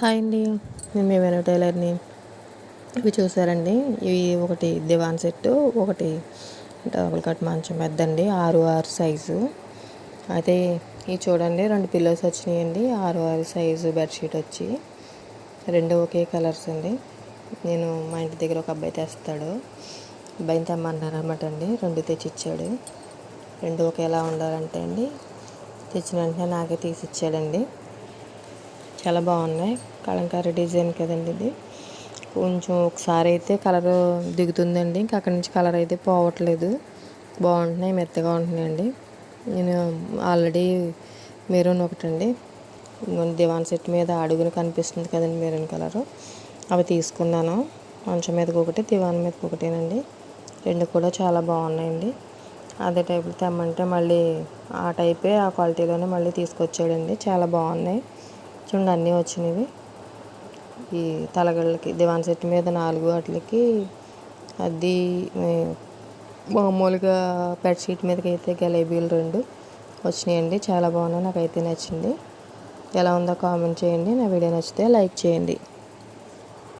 Hi అండి. నేను మీ వెనక టైలర్ని. ఇవి చూసారండి. ఇవి ఒకటి దివాన్ సెట్ ఒకటి డబుల్ కట్ మంచం పెద్దండి ఆరు ఆరు సైజు. అయితే ఇవి చూడండి రెండు పిల్లోస్ వచ్చినాయండి ఆరు ఆరు సైజు బెడ్షీట్ వచ్చి. రెండు ఒకే కలర్స్ అండి. నేను మా ఇంటి దగ్గర ఒక అబ్బాయి తెస్తాడు. అబ్బాయిని తెమ్మన్నారు అనమాట అండి. రెండు తెచ్చిచ్చాడు. రెండు ఒకేలా ఉండాలంటే అండి. తెచ్చిన వెంటనే నాకే తీసి ఇచ్చాడండి చాలా బాగున్నాయి. కలంకారీ డిజైన్ కదండి ఇది. కొంచెం ఒకసారి అయితే కలర్ దిగుతుందండి. ఇంకా అక్కడి నుంచి కలర్ అయితే పోవట్లేదు. బాగుంటున్నాయి మెత్తగా ఉంటున్నాయండి. నేను ఆల్రెడీ మెరూన్ ఒకటండి. దివాన్ సెట్ మీద అడుగున కనిపిస్తుంది కదండి మెరూన్ కలరు. అవి తీసుకున్నాను. మంచం మీదకి ఒకటి దివాన్ మీదకి ఒకటేనండి. రెండు కూడా చాలా బాగున్నాయండి. అదే టైపులు తెమ్మంటే మళ్ళీ ఆ టైపే ఆ క్వాలిటీలోనే మళ్ళీ తీసుకొచ్చాడండి. చాలా బాగున్నాయి. చూడండి అన్నీ వచ్చినవి. ఈ తలగళ్ళకి దివాన్ సెట్ మీద నాలుగు వాటికి అది మామూలుగా బెడ్షీట్ మీదకి అయితే గలేబీలు రెండు వచ్చినాయండి. చాలా బాగున్నాయి. నాకైతే నచ్చింది. ఎలా ఉందో కామెంట్ చేయండి. నా వీడియో నచ్చితే లైక్ చేయండి.